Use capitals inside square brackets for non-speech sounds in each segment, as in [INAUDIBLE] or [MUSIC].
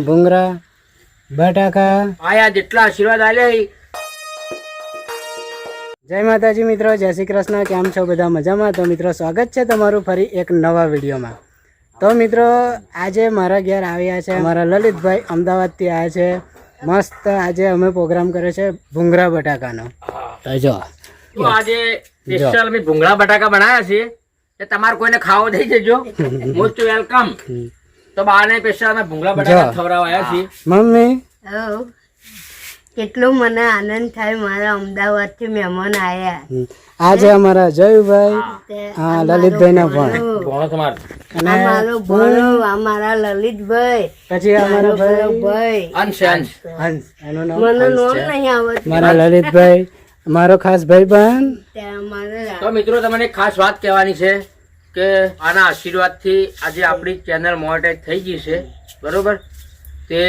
ભૂંગરા બટાકા. આયા જેટલા આશીર્વાદ આલે જય માતાજી મિત્રો જય શ્રી કૃષ્ણ. કેમ છો બધા મજામાં? તો મિત્રો સ્વાગત છે તમારું ફરી એક નવા વિડીયોમાં. તો મિત્રો આજે મારા ઘેર આવ્યા છે. મારા લલિતભાઈ અમદાવાદથી આવ્યા છે. મસ્ત આજે અમે પ્રોગ્રામ કર્યો છે ભૂંગરા બટાકાનો. તો જો. આજે સ્પેશિયલ અમે ભૂંગળા બટાકા બનાવ્યા છે તમારે કોઈને ખાવો થઈ જજો. [LAUGHS] મોસ્ટ વેલકમ તો બાને અમે ભૂંગળા બટાકા. ખવડાવવા આવ્યા છીએ. મમ્મી. કેટલો મને આનંદ થાય મારા અમદાવાદથી મહેમાન આયા. હમ. આજે અમારા જયુભાઈ હા. લલિતભાઈના પણ ભણ. આ મારો ભણો અમારા લલિતભાઈ. પછી અમારા ભાઈ? ભાઈ. અંશ અંશ હંસ. એનું નામ મને નામ. નહીં આવડતું. મારા લલિતભાઈ મારો ખાસ ભાઈ બહેન અમારે તો મિત્રો તમને ખાસ વાત કહેવાની છે. કે આના આશીર્વાદથી આજે આપણી ચેનલ મોનેટાઈઝ થઈ ગઈ છે. બરોબર? તે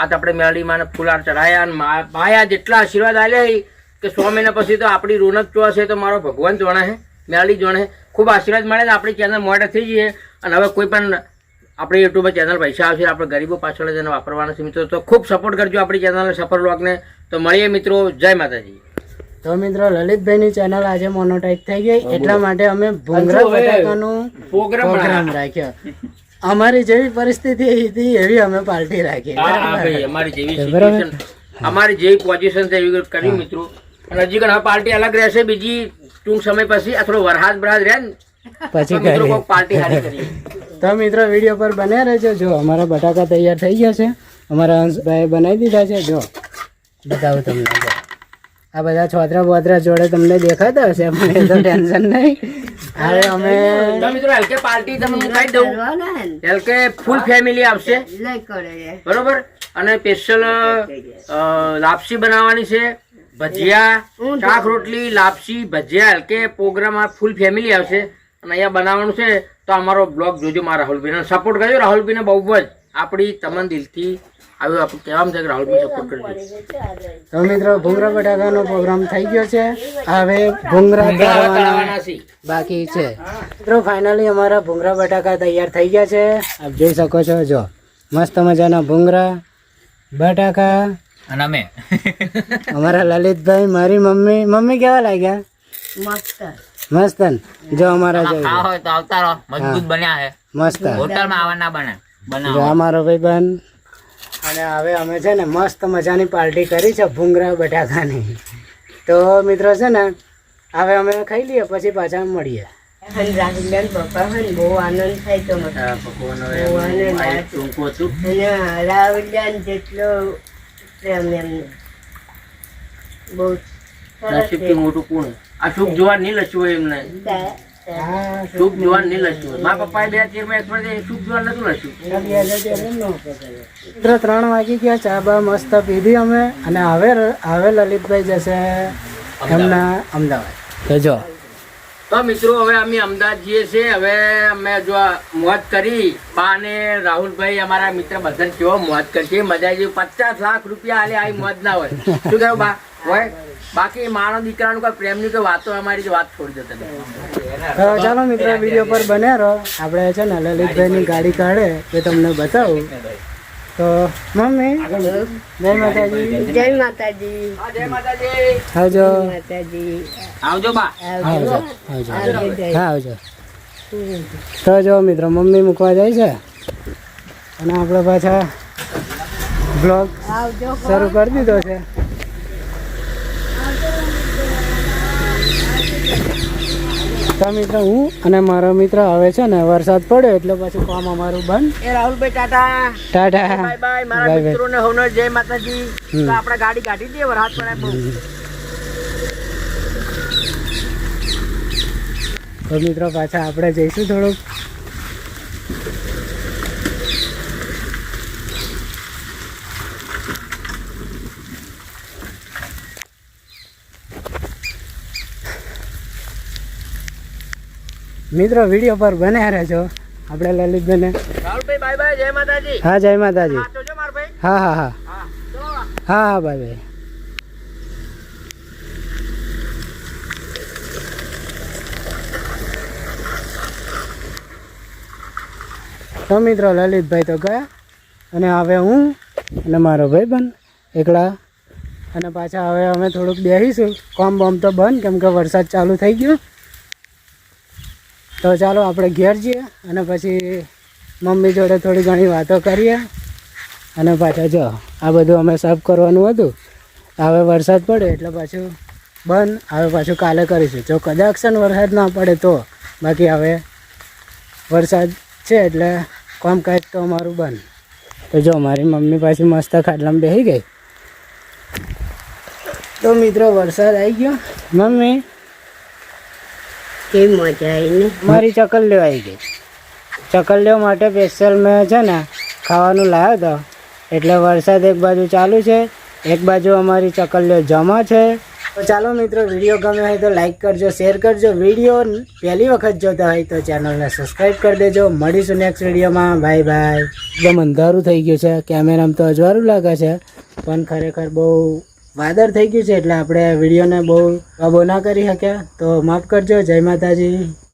આજ આપણે મેળીમાં ફૂલાર ચઢાયા અને માયા જેટલા આશીર્વાદ આવ્યા કે સો મહિના પછી તો આપણી રોનક ચોસે તો મારો ભગવાન જોણે છે મેળી જોણે ખૂબ આશીર્વાદ મળે ને આપણી ચેનલ મોનેટાઈઝ થઈ જઈએ અને હવે કોઈ પણ આપણી યુટ્યુબ ચેનલ પૈસા આવશે, આપણે ગરીબો પાછળ જ એને વાપરવાના છે મિત્રો, તો ખૂબ સપોર્ટ કરજો આપણી ચેનલને સફળ લોગને તો મળીએ મિત્રો, જય માતાજી. તો મિત્રો લલિતભાઈની ચેનલ આજે મોનોટાઈપ થઈ ગઈ. એટલા માટે અમે ભૂંગરા બટાકાનું પ્રોગ્રામ રાખ્યો. અમારી જેવી પરિસ્થિતિ હતી એવી અમે પાર્ટી રાખી. અમારી જેવી અમારી જેવી પોઝિશન છે એવી કરી મિત્રો. અને હજી આ પાર્ટી અલગ રહેશે. બીજી ટૂંક સમય પછી આ થોડો વરહાદ બરહાદ રહે ને પછી મિત્રો પાર્ટી હારી કરી તો મિત્રો વીડિયો પર બન્યા રહેજો. જો અમારા બટાકા તૈયાર થઈ ગયા છે. અમારા હંસભાઈ બનાવી દીધા છે. જો બતાવું તમને આ બધા છોતરા બોતરા જોડે તમને દેખાતા હશે એ તો ટેન્શન નહીં. અરે અમે મિત્રો હલકે પાર્ટી તમને હું દઉં. હલકે ફૂલ ફેમિલી આવશે. બરોબર? અને સ્પેશિયલ લાપસી બનાવવાની છે, ભજીયા, શાક રોટલી, લાપસી, ભજીયા હલકે પ્રોગ્રામ ફૂલ ફેમિલી આવશે. અને અહીંયા બનાવવાનું છે, તો અમારો બ્લોગ જોજો, મારા રાહુલભાઈને. સપોર્ટ કરજો રાહુલભાઈને બહુ જ. આપણી તમન દિલથી આવ્યું આપણે કહેવામાં છે કે રાહુલભાઈ સપોર્ટ કરી તો મિત્રો ભૂંગરા બટાકાનો પ્રોગ્રામ થઈ ગયો છે. હવે ભૂંગરા તળવાના બાકી છે. મિત્રો ફાઇનલી અમારા ભૂંગરા બટાકા તૈયાર થઈ ગયા છે. આપ જોઈ શકો છો જો. મસ્ત મજાના ભૂંગરા બટાકા. અને અમે. અમારા લલિતભાઈ મારી મમ્મી. મમ્મી કેવા લાગ્યા? મસ્ત. મસ્ત જો અમારા જો. હોય તો આવતા રહો. મજબૂત બન્યા છે મસ્ત. હોટલમાં આવવા ના બને. જો અમારો ભાઈ બહેન અને હવે અમે છે ને મસ્ત મજાની પાર્ટી કરી છે ભૂંગરા બટાકાની. તો મિત્રો છે ને હવે અમે ખાઈ લઈએ પછી પાછા મળીએ. અને પપ્પા હોય ને બહુ આનંદ થાય તો મને. અને જેટલો પ્રેમ એમને. બહુ મોટું કોણ? આ શુભ જોવા નહીં લચ્યું એમને. તે- જોવાનું નહીં લચ્યું મારા પપ્પાએ બે ચીરમાં એક્સપર્ટ છે, શુભ જોવા નતું મિત્રો ત્રણ વાગી ગયા ચા બા મસ્ત પીધી અમે. અને હવે હવે લલિતભાઈ જશે એમના અમદાવાદ. તો જો. તો મિત્રો હવે અમે અમદાવાદ જઈએ છીએ. હવે અમે જો મોત કરી બા ને રાહુલભાઈ અમારા મિત્ર બધા કેવો મોત કરશે. મજા આવી પચાસ લાખ રૂપિયા હાલે આવી મોત ના હોય. શું કહ્યું બા? હોય? બાકી માનો દીકરાનું કોઈ પ્રેમની કોઈ વાતો અમારી જે વાત છોડી દો તમે. ચાલો મિત્રો વીડિયો પર બન્યા રહો. આપણે છે ને લલિતભાઈની ગાડી કાઢે એ તમને બતાવું. તો મમ્મી? જય માતાજી. જય માતાજી. જય માતાજી. આવજો માતાજી આવજો બા આવજો. આવજો આવજો હા આવજો. તો જો મિત્રો મમ્મી મૂકવા જાય છે. અને આપણે પાછા બ્લોગ શરૂ કરી દીધો છે. તો મિત્ર? હું અને મારો મિત્ર હવે છે ને વરસાદ પડ્યો એટલે પછી કામ અમારું બંધ. એ રાહુલભાઈ ટાટા. ટાટા. બાય બાય મારા મિત્રોને હોનો જય માતાજી. તો આપણે ગાડી કાઢી દઈએ વરસાદ પડે બહુ તો મિત્રો પાછા આપણે જઈશું થોડુંક. મિત્રો વીડિયો પર બન્યા રહેજો. આપણે લલિતભાઈને હા જય માતાજી. હા ભાઈ. હા હા હા. હા ભાઈ બાય તો મિત્રો લલિતભાઈ તો ગયા. અને હવે હું અને મારો ભાઈબંધ એકલા. અને પાછા હવે અમે થોડુંક બેસીશું કોમ બોમ તો બંધ કેમ કે વરસાદ ચાલુ થઈ ગયો. તો ચાલો આપણે ઘેર જઈએ અને પછી મમ્મી જોડે થોડી ઘણી વાતો કરીએ. અને પાછા જો, આ બધું અમે સાફ કરવાનું હતું. હવે વરસાદ પડે એટલે પાછું બંધ. હવે પાછું કાલે કરીશું. જો કદાચ વરસાદ ના પડે તો. બાકી હવે વરસાદ છે એટલે કામકાજ તો અમારું બંધ. તો જો, મારી મમ્મી પાછી મસ્ત ખાટલામાં બેસી ગઈ. તો મિત્રો, વરસાદ આવી ગયો. મમ્મી? કેવી મજા આવી ને? મારી ચકલ આવી ગઈ. ચકલ લેવા માટે સ્પેશિયલ મેં છે ને ખાવાનું લાવ્યો હતો એટલે વરસાદ એક બાજુ ચાલુ છે એક બાજુ અમારી ચકલીઓ જમા છે. તો ચાલો મિત્રો વીડિયો ગમે હોય તો લાઈક કરજો શેર કરજો. વીડિયો પહેલી વખત જોતા હોય તો ચેનલને સબસ્ક્રાઈબ કરી દેજો. મળીશું નેક્સ્ટ વિડીયોમાં. બાય બાય એકદમ અંધારું થઈ ગયું છે. કેમેરામાં તો અજવાળું લાગે છે. પણ ખરેખર બહુ વાદળ થઈ ગયું છે એટલે આપણે વિડીયોને બહુ બહુ ના કરી શક્યા. તો માફ કરજો. જય માતાજી.